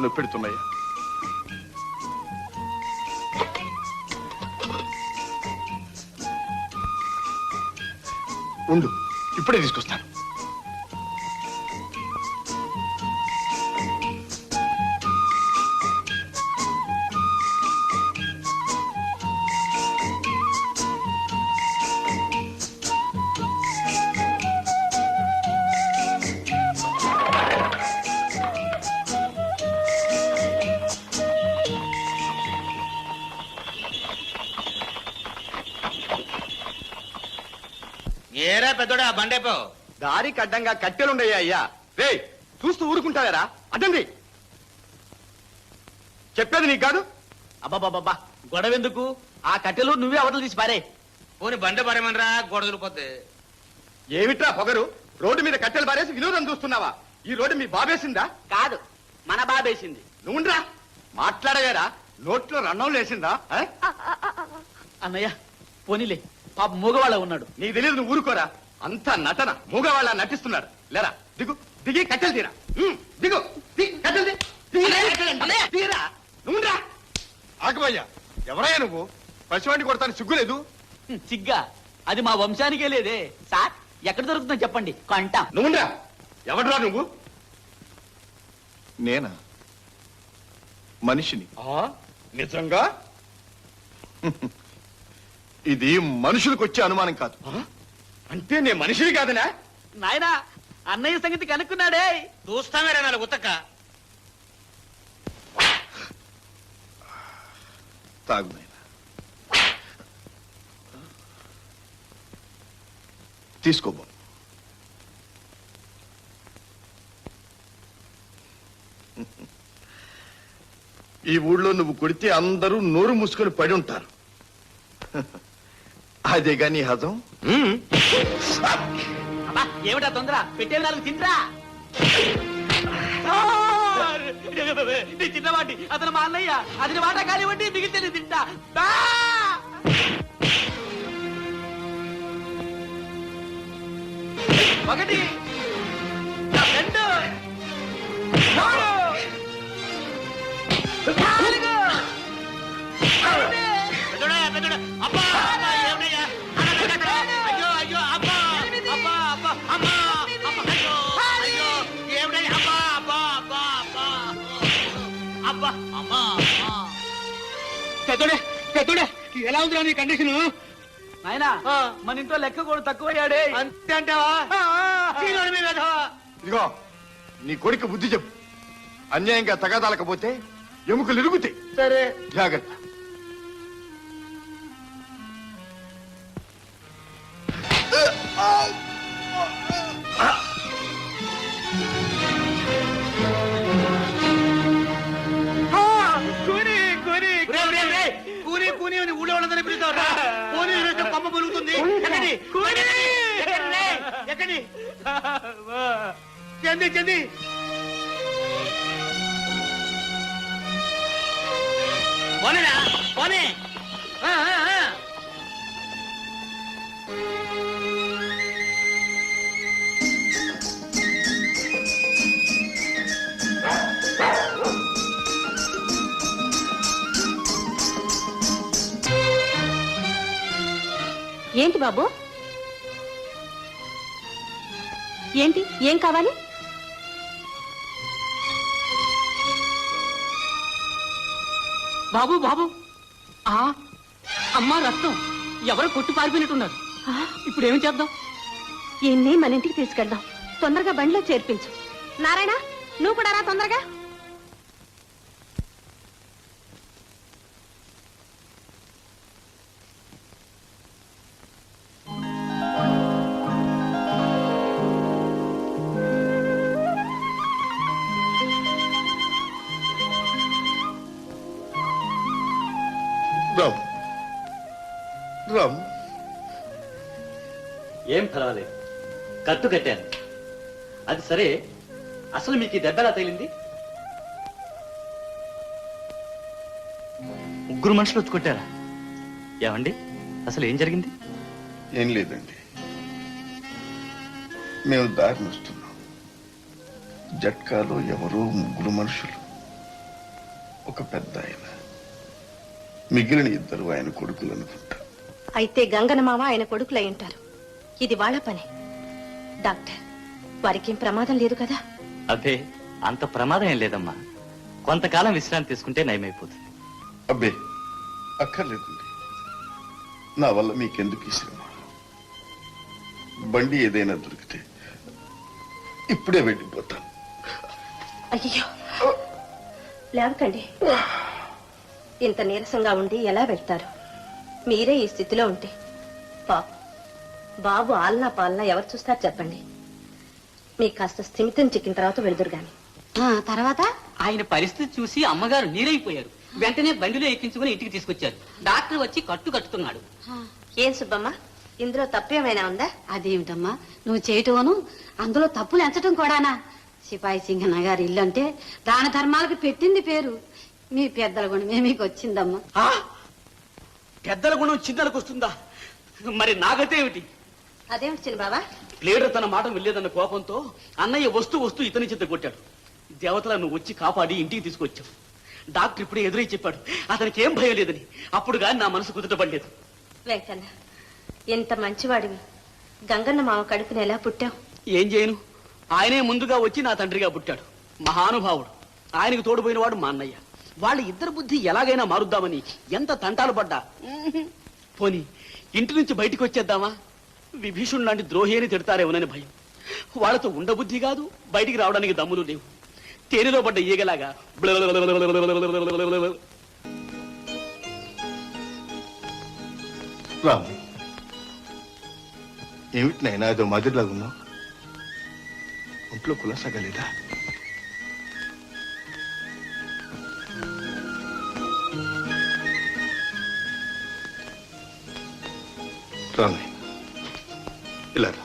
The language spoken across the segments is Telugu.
కాళ్ళు నొప్పెడుతున్నాయా. ఉండు ఇప్పుడే తీసుకొస్తాను. ఏరా పెద్దోడా బండేపో దారికి అడ్డంగా కట్టెలుండయ్యా అయ్యా. రే చూస్తూ ఊరుకుంటావేరా? అడ్డండి చెప్పేది నీకు కాదు? అబ్బాబాబా గొడవెందుకు? ఆ కట్టెలు నువ్వే అవతలు తీసి పారే. పోని బండ పడమనరా గొడవలు పోతే. ఏమిట్రా పొగరు? రోడ్డు మీద కట్టెలు పారేసి వినోదం చూస్తున్నావా? ఈ రోడ్డు మీ బాబేసిందా? కాదు మన బాబేసింది. నువ్వురా మాట్లాడవేరా. నోట్లో రన్నం లేసిందా? అన్నయ్య పోనీలే. పాప మూగవాళ్ళ ఉన్నాడు. నీకు తెలియదు నువ్వు ఊరుకోరా. అంతా నటన. మూగవాళ్ళ నటిస్తున్నారు లేరా? దిగు. దిగి కట్టెలు తీరా. దిగు. కట్టెలు. తీరా. నువ్వురా ఆగమయ్యా ఎవరయ్యా నువ్వు? పసివాడిని కొడతాను సిగ్గులేదు సిగ్గా. అది మా వంశానికే లేదే. సార్ ఎక్కడ దొరుకుతుందో చెప్పండి. కొంటాం నువ్వురా ఎవడరా నువ్వు? నేనా? మనిషిని. ఆ నిజంగా? ఇది మనుషులకు వచ్చే అనుమానం కాదు? అంటే నేను మనిషిని కాదనా? నాయనా అన్నయ్య సంగతి కనుక్కున్నాడే. చూస్తామేరా నాలుగు ఉతక్క తాగు నాయనా. తీసుకోబో ఈ ఊళ్ళో నువ్వు కొడితే అందరూ నోరు మూసుకొని పడి ఉంటారు. అదే గాని హజం. అబ్బా ఏమిటా తొందర? పెట్టే నాలుగు తింటరా? నీ చిన్నవాడి అతను మా అన్నయ్య. అతని మాట కానివ్వండి మిగిలితే నేను తింటా. బా! ఒకటి. అబ్బా అమ్మా అమ్మా. పెద్దోడే పెద్దోడే ఎలా ఉందిరా నీ కండిషన్ నాయనా మన ఇంట్లో లెక్క కూడా తక్కువయ్యాడే. అంతే అంటావా? చీలోని మీద వెధవా. ఇదిగో నీ కొడుకు బుద్ధి చెప్పు. అన్యాయంగా తగాదాలకపోతే ఎముకలు ఇరుగుతాయి. సరే. జాగ్రత్త. చెంది చెంది. పోనేరా పోనే. ఏంటి బాబు? ఏంటి? ఏం కావాలి? బాబు బాబు. ఆ అమ్మా రక్తం ఎవరో కొట్టి పారిపోయినట్టున్నారు. ఇప్పుడు ఏం చేద్దాం ఈయన్ని మన ఇంటికి తీసుకెళ్దాం. తొందరగా బండిలో చేర్పించు. నారాయణ నువ్వు కూడా రా తొందరగా. రామ్. రామ్. ఏం పర్వాలేదు. కట్టు కట్టాను. అది సరే. అసలు మీకు ఈ దెబ్బ ఎలా తగిలింది? ముగ్గురు మనుషులు వచ్చి కొట్టారా ఏమండి? అసలు ఏం జరిగింది? ఏం లేదండి. మేము దారిని వస్తున్నాం. జట్కాలో ఎవరో ముగ్గురు మనుషులు. ఒక పెద్ద ఆయన. మిగిలిన ఇద్దరు ఆయన కొడుకులు అనుకుంటా అయితే గంగన మామ ఆయన కొడుకులై ఉంటారు. ఇది వాళ్ళ పని. డాక్టర్ వారికేం ప్రమాదం లేదు కదా? అబ్బే అంత ప్రమాదం ఏం లేదమ్మా. కొంతకాలం విశ్రాంతి తీసుకుంటే నయమైపోతుంది. అబ్బే అక్కర్లేదండి. నా వల్ల మీకెందుకు ఈ శ్రమ? బండి ఏదైనా దొరికితే ఇప్పుడే వెళ్ళిపోతాను. అయ్యో లేవకండి. ఇంత నీరసంగా ఉండి ఎలా వెళ్తారు? మీరే ఈ స్థితిలో ఉంటే. పాప. బాబు ఆలనా పాలనా ఎవరు చూస్తారు చెప్పండి. మీకు కాస్త స్థిమితం చిక్కిన తర్వాత వెళ్దురు గాని. తర్వాత? ఆయన పరిస్థితి చూసి అమ్మగారు నీరైపోయారు. వెంటనే బండిలో ఎక్కించుకుని ఇంటికి తీసుకొచ్చారు. డాక్టర్ వచ్చి కట్టు కట్టుతున్నాడు. ఏం సుబ్బమ్మ? ఇందులో తప్పేమైనా ఉందా? అదేమిటమ్మా? నువ్వు చేయటోను అందులో తప్పులు ఎంచటం కూడానా? సిపాయి సింగన్న గారి ఇల్లు అంటే దాన ధర్మాలకు పెట్టింది పేరు. మీ పెద్దల గుణమే మీకు వచ్చిందమ్మా? ఆ? పెద్దల గుణం చిన్నలకు వస్తుందా? మరి నాగతే ఏమిటి? అదేమిటి చిన్న బాబా? లీడర్ తన మాట వెళ్ళేదన్న కోపంతో అన్నయ్య వస్తూ వస్తూ ఇతని చేత కొట్టాడు. దేవతల నువ్వు వచ్చి కాపాడి ఇంటికి తీసుకొచ్చావు. డాక్టర్ ఇప్పుడే ఎదురై చెప్పాడు. అతనికి ఏం భయం లేదని. అప్పుడు కానీ నా మనసు కుదుటపడలేదు. వెంకన్న ఎంత మంచివాడివి. గంగన్న మామ కడుపున ఎలా పుట్టావు? ఏం చేయను? ఆయనే ముందుగా వచ్చి నా తండ్రిగా పుట్టాడు. మహానుభావుడు. ఆయనకు తోడుపోయినవాడు మా అన్నయ్య. వాళ్ళ ఇద్దరు బుద్ధి ఎలాగైనా మారుద్దామని ఎంత తంటాలు పడ్డా. పోని ఇంటి నుంచి బయటికి వచ్చేద్దామా? విభీషణ్ లాంటి ద్రోహి అని తిడతారేమోనని భయం. వాళ్ళతో ఉండబుద్ధి కాదు బయటికి రావడానికి దమ్ములు లేవు. తేనెలో పడ్డ ఈగలాగా ఏమిటి నైనా ఏదో మాదిరిలాగున్నావు? ఒంట్లో కులాసాగలేదా స్వామి ఇలా రా.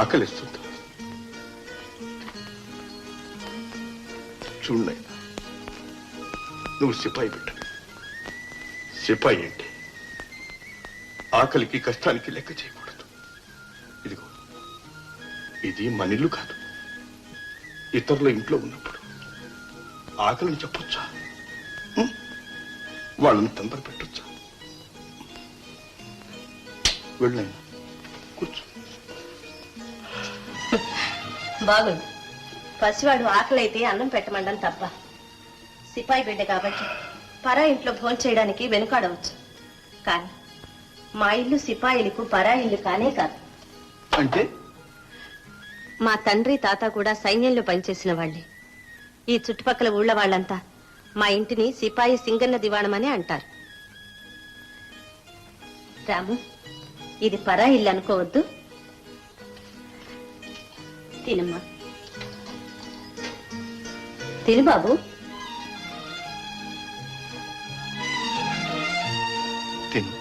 ఆకలిస్తుంది. చూడయ్య నువ్వు సిపాయి పెట్ట సిపాయి అంటే ఆకలికి కష్టానికి లెక్క చేయకూడదు. ఇదిగో ఇది మన ఇల్లు కాదు. ఇతరుల ఇంట్లో ఉన్నప్పుడు ఆకలిని చెప్పొచ్చా? వాళ్ళని తొందర పెట్టొచ్చా వెళ్ళాను కూర్చో. బాగుంది పసివాడు ఆకలి అయితే అన్నం పెట్టమండం తప్ప. సిపాయి బిడ్డ కాబట్టి పరా ఇంట్లో భోజనం చేయడానికి వెనుకాడవచ్చు. కానీ మా ఇల్లు సిపాయిలకు పరా ఇల్లు కానే కాదు. అంటే? మా తండ్రి తాత కూడా సైన్యంలో పనిచేసిన వాళ్ళే. ఈ చుట్టుపక్కల ఊళ్ళ వాళ్ళంతా మా ఇంటిని సిపాయి సింగన్న దివాణమని అంటారు. రాము ఇది పరా ఇల్లు అనుకోవద్దు. తినమ్మా. తిను బాబు. తిను.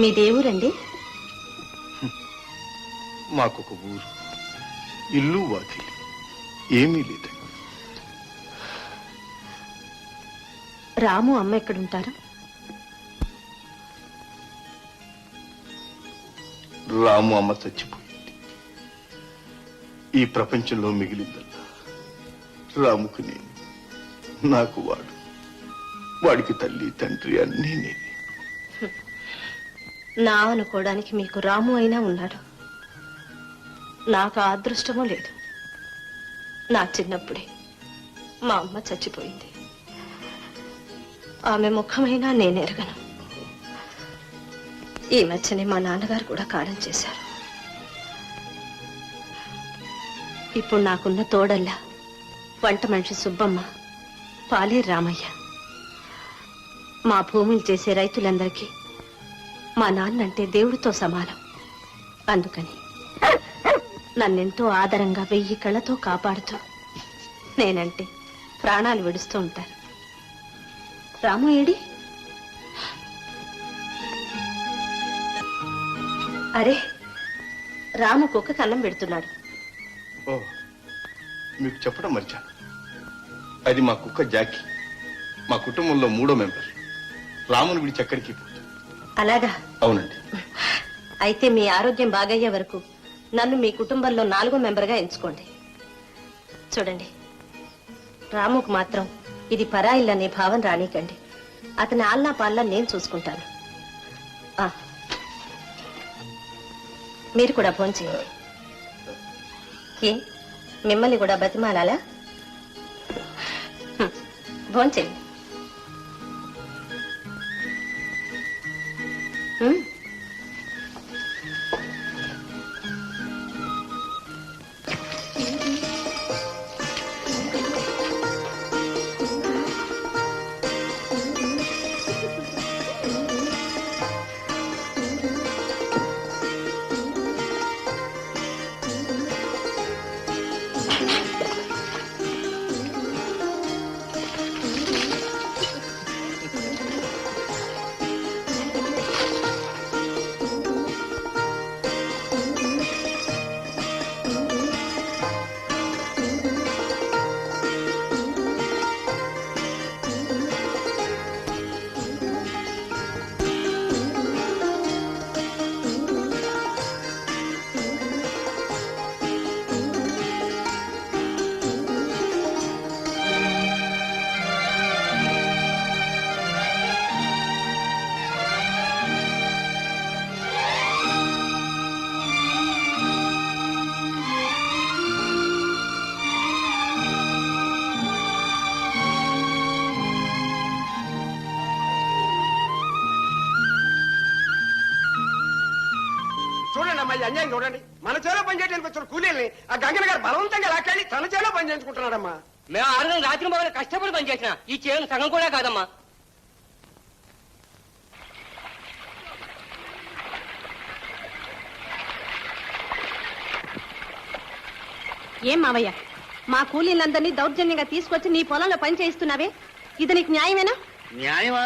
మీ దేవురండి? మాకొక ఊరు. ఇల్లు వాకిలి. ఏమీ లేదు రాము అమ్మ ఎక్కడుంటారు? రాము అమ్మ చచ్చిపోయింది. ఈ ప్రపంచంలో మిగిలిందల్లా రాముకు నేను నాకు వాడు. వాడికి తల్లి తండ్రి అన్నీ నేనే. నా అనుకోవడానికి మీకు రాము అయినా ఉన్నాడు. నాకు ఆ అదృష్టమూ లేదు. నా చిన్నప్పుడే మా అమ్మ చచ్చిపోయింది. ఆమె ముఖమైనా నేను ఎరగను. ఈ మధ్యనే మా నాన్నగారు కూడా కాలం చేశారు. ఇప్పుడు నాకున్న తోడల్లా వంట మనిషి సుబ్బమ్మ పాలే రామయ్య. మా భూములు చేసే రైతులందరికీ మా నాన్నంటే దేవుడితో సమానం. అందుకని నన్నెంతో ఆదరంగా వెయ్యి కళ్ళతో కాపాడుతూ నేనంటే ప్రాణాలు విడుస్తూ ఉంటారు రాము ఏడి? అరే రాము కుక్క కన్నం పెడుతున్నాడు. ఓ మీకు చెప్పడం మర్చాను అది మా కుక్క జాకీ. మా కుటుంబంలో మూడో మెంబర్. రాముని విడిచి ఎక్కడికి అలాగా? అవునండి. అయితే మీ ఆరోగ్యం బాగయ్యే వరకు నన్ను మీ కుటుంబంలో నాలుగో మెంబర్గా ఎంచుకోండి. చూడండి రాముకు మాత్రం ఇది పరాయిల్లనే భావన రానీకండి. అతని ఆల్నా పాల్లా నేను చూసుకుంటాను. ఆ, మీరు కూడా ఫోన్ ఏ? మిమ్మల్ని కూడా బతిమాలాలా? హ్మ్, ఫోన్ చేయండి హ్మ్? చూడండి అమ్మా ఈ అన్యాయం చూడండి. మన చేలో పని చేయడానికి వచ్చిన కూలీల్ని ఆ గంగన గారు బలవంతంగా లాక్కెళ్ళి తన చేలో పని చేయించుకుంటున్నాడమ్మా. మేము ఆరు రాత్రి మొదలు కష్టపడి పనిచేసిన ఈ చేయను సగం కూడా కాదమ్మా. ఏం మావయ్య? మా కూలీలందరినీ దౌర్జన్యంగా తీసుకొచ్చి నీ పొలంలో పని చేయిస్తున్నావే? ఇది నీకు న్యాయమేనా? న్యాయమా?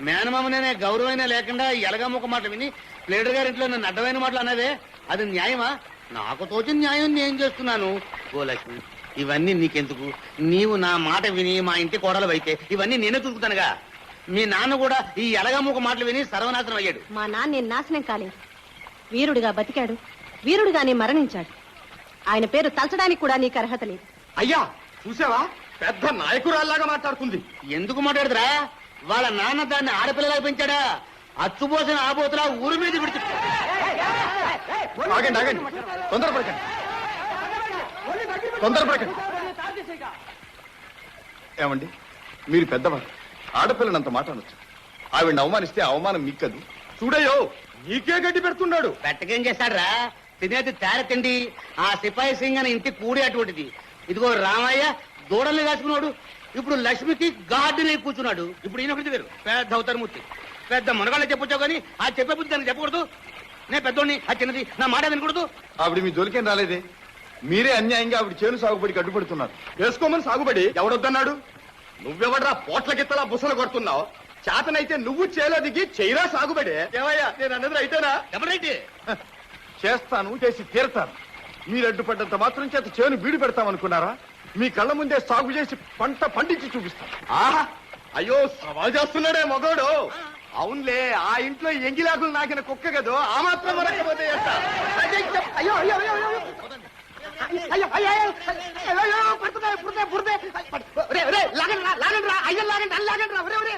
మేనమామనే గౌరవైనా లేకుండా ఎలగమ్ముక మాట విని ప్లేడర్ గారి ఇంట్లో నన్ను అడ్డమైన మాటలు అన్నదే అది న్యాయమా? నాకు తోచిన న్యాయం నేను చేస్తున్నాను? ఓ లక్ష్మి ఇవన్నీ నీకెందుకు? నీవు నా మాట విని మా ఇంటి కోడలు అయితే ఇవన్నీ నేనే చూసుకుంటానుగా. మీ నాన్న కూడా ఈ ఎలగమ్ముక మాటలు విని సర్వనాశనం అయ్యాడు. మా నాన్న నేను నాశనం కాలేదు. వీరుడిగా బతికాడు. వీరుడిగానే మరణించాడు. ఆయన పేరు తలచడానికి కూడా నీకు అర్హత లేదు. అయ్యా చూసావా? పెద్ద నాయకురాల్లాగా మాట్లాడుతుంది. ఎందుకు మాట్లాడుతురా? వాళ్ళ నాన్న దాన్ని ఆడపిల్లలాగా పెంచాడా? అచ్చుపోసిన ఆబోతులా ఊరి మీద విడిచి ఆగండి ఆగండి. తొందరపడకండి. తొందరపడకండి. ఏమండి? మీరు పెద్దవారు. ఆడపిల్లనంత మాట అనొచ్చు. ఆవిడ అవమానిస్తే అవమానం మీకదు చూడయో నీకే గడ్డి పెడుతున్నాడు. పెట్టకేం చేస్తాడ్రా తినేది తేరతిండి ఆ సిపాయి సింగ్ అని ఇంటి కూడి అటువంటిది. ఇదిగో రామయ్య దూడల్ని కాసుకున్నాడు ఇప్పుడు లక్ష్మికి గార్డెన్ కూర్చున్నాడు. ఇప్పుడు ఈయన ఒకటి వేరు. పెద్ద అవతార మూర్తి పెద్ద మునగాళ్ళ చెప్పొచ్చావు కానీ ఆ చెప్పే బుద్ధి దానికి చెప్పకూడదు. నేను పెద్దోడిని ఆ చిన్నది నా మాట వినకూడదు. ఆవిడ మీ జోలికేం రాలేదే? మీరే అన్యాయంగా ఆవిడ చేను సాగుబడికి అడ్డుపడుతున్నారు వేసుకోమని సాగుబడి ఎవడొద్దన్నాడు? నువ్వెవడ్రా పోట్ల గిత్తలా బుసలు కొడుతున్నావు? చేతనైతే నువ్వు చేలో దిగి చేయరా సాగుబడి. ఏమయ్యా నేను అన్నది అయితేనా ఎవరైతే? చేస్తాను చేసి తీరతాను. మీరు అడ్డుపడ్డంత మాత్రం చేత చేను బీడు పెడతామనుకున్నారా? మీ కళ్ళ ముందే సాగు చేసి పంట పండించి చూపిస్తాను. ఆహా అయ్యో సవాల్ చేస్తున్నాడే మగోడు. అవునులే ఆ ఇంట్లో ఎంగిలాకులు నాకిన కుక్క కదో? ఆ మాత్రం మరకపోతే అయ్యో అయ్యో అయ్యో అయ్యో అయ్యో. అయ్యో పడుతున్నాయి పుడతాయి పుడతాయి లాగండి లాగండి రా అయ్యో లాగండి అని లాగండి రా ఒరే ఒరే